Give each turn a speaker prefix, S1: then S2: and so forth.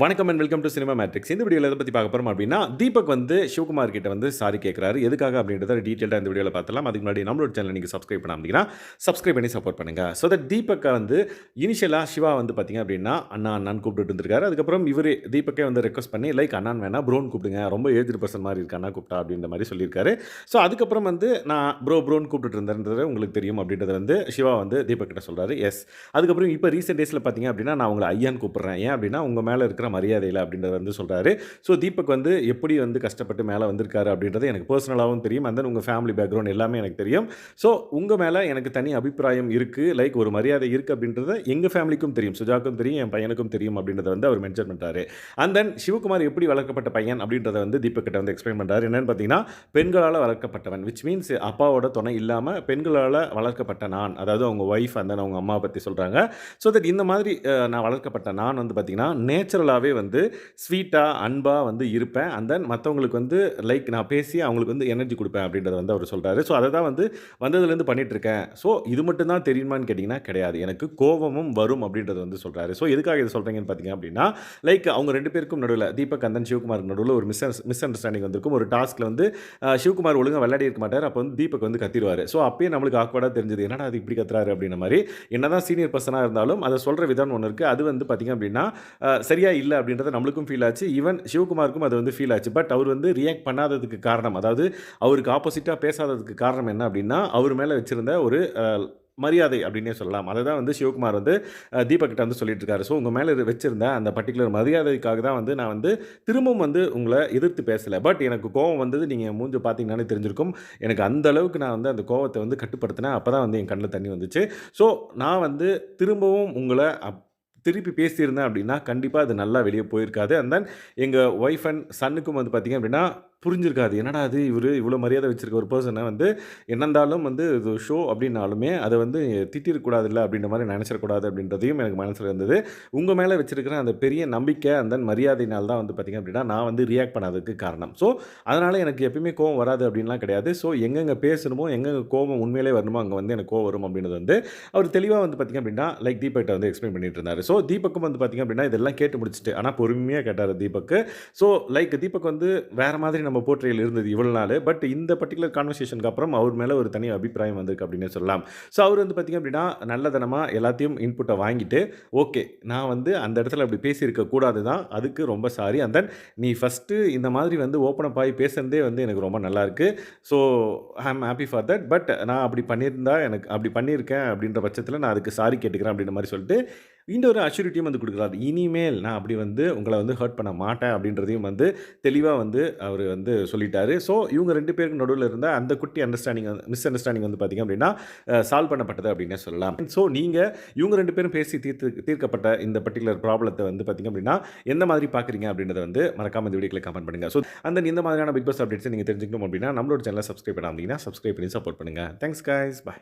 S1: வணக்கம் and welcome to cinema matrix இந்த வீடியோவில் எதை பற்றி பார்க்க போகிறோம் அப்படின்னா தீபக் வந்து சிவகுமார் கிட்ட வந்து சாரி கேட்குறாரு எதுக்காக அப்படின்றத டீட்டெயிலாக இந்த வீடியோவில் பார்த்தலாம் அதுக்கு முன்னாடி நம்மளோட சேனல் நீங்கள் சப்ஸ்கிரைப் அப்படின்னா சப்ஸ்கிரைப் பண்ணி சப்போர்ட் பண்ணுங்கள் ஸோ தட் தீபக்கை வந்து இனிஷியலாக சிவா வந்து பார்த்தீங்க அப்படின்னா அண்ணா அண்ணான்னு கூப்பிட்டு இருந்திருக்காரு. அதுக்கப்புறம் இவர் தீபக்கே வந்து ரெக்வஸ்ட் பண்ணி லைக் அண்ணான் வேணா ப்ரோன் கூப்பிடுங்க. ரொம்ப ஏஜ் பர்சன் மாதிரி இருக்கு அண்ணா கூப்பிட்டா அப்படின்ற மாதிரி சொல்லியிருக்காரு. ஸோ அதுக்கப்புறம் வந்து நான் ப்ரோ ப்ரோன் கூப்பிட்டு இருந்தேன்றது உங்களுக்கு தெரியும் அப்படின்றத வந்து சிவா வந்து தீபக் கிட்ட சொல்கிறாரு எஸ் அதுக்கப்புறம் இப்போ ரீசெண்ட் டேஸில் பார்த்தீங்க அப்படின்னா நான் உங்களை ஐயான்னு கூப்பிட்றேன். ஏன் அப்படின்னா உங்கள் மேலே இருக்கிற மரியாதையில் அப்படின்றத வந்து சொல்கிறாரு ஸோ தீபக் வந்து எப்படி வந்து கஷ்டப்பட்டு மேலே வந்திருக்காரு அப்படின்றது எனக்கு பர்சனலாகவும் தெரியும். அந்த உங்கள் ஃபேமிலி பேக்ரவுண்ட் எல்லாமே எனக்கு தெரியும். ஸோ உங்கள் மேலே எனக்கு தனி அபிப்பிராயம் இருக்குது லைக் ஒரு மரியாதை இருக்குது அப்படின்றத எங்கள் ஃபேமிலிக்கும் தெரியும். சுஜாக்கும் தெரியும் என் பையனுக்கும் தெரியும் அப்படின்றத வந்து அவர் மென்ஷன் பண்ணுறாரு அண்ட் தென் சிவகுமார் எப்படி வளர்க்கப்பட்ட பையன் அப்படின்றத வந்து தீபக் கிட்ட வந்து எக்ஸ்பிளைன் பண்ணுறாரு என்னென்னு பார்த்தீங்கன்னா பெண்களால் வளர்க்கப்பட்டவன் விச் மீன்ஸ் அப்பாவோட துணை இல்லாமல் பெண்களால் வளர்க்கப்பட்ட நான் அதாவது அவங்க ஒய்ஃப் அந்த அவங்க அம்மா பற்றி சொல்கிறாங்க ஸோ தட் இந்த மாதிரி நான் வளர்க்கப்பட்ட நான் வந்து பார்த்திங்கன்னா ஃபுல்லாகவே வந்து ஸ்வீட்டாக அன்பாக வந்து இருப்பேன். அண்ட் தென் மற்றவங்களுக்கு வந்து லைக் நான் பேசி அவங்களுக்கு வந்து எனர்ஜி கொடுப்பேன் அப்படின்றத வந்து அவர் சொல்கிறாரு ஸோ அதை தான் வந்து வந்ததுலேருந்து பண்ணிகிட்ருக்கேன் ஸோ இது மட்டும் தான் தெரியுமான்னு கேட்டிங்கன்னா கிடையாது. எனக்கு கோபமும் வரும் அப்படின்றத வந்து சொல்கிறாரு ஸோ எதுக்காக இது சொல்கிறீங்கன்னு பார்த்தீங்க அப்படின்னா லைக் அவங்க ரெண்டு பேருக்கும் நடுவில் தீபக் அந்தன் சிவகுமாருக்கு நடுவில் ஒரு மிஸ் மிஸ் அண்டர்ஸ்டாண்டிங் வந்திருக்கும். ஒரு டாஸ்க்கில் வந்து சிவகுமார் ஒழுங்காக விளையாடி இருக்க மாட்டார். அப்போ வந்து தீபக் வந்து கத்திடுவார். ஸோ அப்பயே நம்மளுக்கு ஆக்வர்டாக தெரிஞ்சது என்னடா அது இப்படி கத்துறாரு? அப்படின்ற மாதிரி. என்னதான் சீனியர் பர்சனாக இருந்தாலும் அதை சொல்கிற விதம் ஒன்று இருக்குது அது வந்து பார்த்திங்க அப்படின்னா சரியாக இல்லை அப்படின்றது நம்மளுக்கும் ஃபீல் ஆச்சு. ஈவன் சிவகுமாருக்கும் அது வந்து ஃபீல் ஆச்சு. பட் அவர் வந்து ரியாக்ட் பண்ணாததுக்கு காரணம் அதாவது அவருக்கு ஆப்போசிட்டாக பேசாததுக்கு காரணம் என்ன அப்படின்னா அவர் மேலே வச்சுருந்த ஒரு மரியாதை அப்படின்னே சொல்லலாம். அதை தான் வந்து சிவகுமார் வந்து தீபக்கிட்ட வந்து சொல்லிட்டு இருக்காரு. ஸோ உங்கள் மேலே வச்சிருந்த அந்த பர்டிகுலர் மரியாதைக்காக தான் வந்து நான் வந்து திரும்பவும் வந்து உங்களை எதிர்த்து பேசலை. பட் எனக்கு கோவம் வந்தது நீங்கள் மூஞ்சி பார்த்தீங்கன்னாலே தெரிஞ்சிருக்கும். எனக்கு அந்த அளவுக்கு நான் வந்து அந்த கோவத்தை வந்து கட்டுப்படுத்தினேன். அப்போ தான் வந்து என் கண்ணில் தண்ணி வந்துச்சு. ஸோ நான் வந்து திரும்பவும் உங்களை அப் திருப்பி பேசியிருந்தேன் அப்படின்னா கண்டிப்பாக அது நல்லா வெளியே போயிருக்காது. அண்ட் தென் எங்கள் ஒய்ஃப் அண்ட் சன்னுக்கும் வந்து பார்த்திங்க அப்படின்னா புரிஞ்சிருக்காது. என்னடா அது இவர் இவ்வளோ மரியாதை வச்சிருக்க ஒரு பர்சனை வந்து என்னந்தாலும் வந்து இது ஷோ அப்படின்னாலுமே அதை வந்து திட்டிருக்கூடாது இல்லை அப்படின்ற மாதிரி நினச்சிடக்கூடாது அப்படின்றதையும் எனக்கு மனசில் இருந்தது. உங்கள் மேலே வச்சுருக்கிற அந்த பெரிய நம்பிக்கை அந்த மரியாதையினால் தான் வந்து பார்த்திங்க அப்படின்னா நான் வந்து ரியாக்ட் பண்ணாததுக்கு காரணம். ஸோ அதனால் எனக்கு எப்பயுமே கோவம் வராது அப்படின்லாம் கிடையாது. ஸோ எங்கெங்கே பேசணுமோ எங்கெங்கே கோவம் உண்மையிலே வரணுமோ அங்கே வந்து எனக்கு கோவம் வரும் அப்படின்றது வந்து அவர் தெளிவாக வந்து பார்த்திங்க அப்படின்னா லைக் தீபக்கிட்ட வந்து எக்ஸ்பிளைன் பண்ணிட்டு இருந்தார். ஸோ தீபக்கும் வந்து பார்த்திங்க அப்படின்னா இதெல்லாம் கேட்டு முடிச்சுட்டு ஆனால் பொறுமையாக கேட்டார் தீபக்கு ஸோ லைக் தீபக் வந்து வேறு மாதிரி நம்ம போர்ட்ரேயில் இருந்தது இவ்வளோ நாள். பட் இந்த பர்டிகுலர் கான்வர்சேஷனுக்கு அப்புறம் அவர் மேலே ஒரு தனி அபிப்பிராயம் வந்திருக்கு அப்படின்னு சொல்லலாம். ஸோ அவர் வந்து பார்த்திங்க அப்படின்னா நல்லதனமாக எல்லாத்தையும் இன்புட்டை வாங்கிட்டு ஓகே நான் வந்து அந்த இடத்துல அப்படி பேசியிருக்க கூடாது தான் அதுக்கு ரொம்ப சாரி அண்ட் தென் நீ ஃபஸ்ட்டு இந்த மாதிரி வந்து ஓப்பன் அப் ஆகி பேசுகிறதே வந்து எனக்கு ரொம்ப நல்லாயிருக்கு so I am happy for that but நான் அப்படி பண்ணியிருந்தா எனக்கு அப்படி பண்ணியிருக்கேன் அப்படின்ற பட்சத்தில் நான் அதுக்கு சாரி கேட்டுக்கிறேன் அப்படின்ற மாதிரி சொல்லிட்டு இன்னொரு அஷ்யூரிட்டியும் வந்து கொடுக்குறாரு இனிமேல் நான் அப்படி வந்து உங்களை வந்து ஹர்ட் பண்ண மாட்டேன் அப்படின்றதையும் வந்து தெளிவாக வந்து அவர் வந்து சொல்லிட்டாரு. ஸோ இவங்க ரெண்டு பேருக்கு நடுவில் இருந்த அந்த குட்டி அண்டர்ஸ்டாண்டிங் மிஸ் அண்டர்ஸ்டாண்டிங் வந்து பார்த்திங்க அப்படின்னா சால்வ் பண்ணப்பட்டது அப்படின்னே சொல்லலாம். ஸோ நீங்கள் இவங்க ரெண்டு பேரும் பேசி தீர்த்து தீர்க்கப்பட்ட இந்த பர்டிகுலர் ப்ராப்ளத்தை வந்து பார்த்திங்க அப்படின்னா எந்த மாதிரி பார்க்குறீங்க அப்படின்றத வந்து மறக்காம இந்த வீடியோக்கில் கமெண்ட் பண்ணுங்கள் ஸோ அந்த இந்த மாதிரியான பிக் பாஸ் அப்டேட்ஸ் நீங்கள் தெரிஞ்சுக்கணும் அப்படின்னா நம்மளோட சேனலை சப்ஸ்கிரைப் பண்ணாமல் சப்ஸ்கிரைப் பண்ணி சப்போர்ட் பண்ணுங்கள் தேங்க்ஸ் கைஸ் பாய்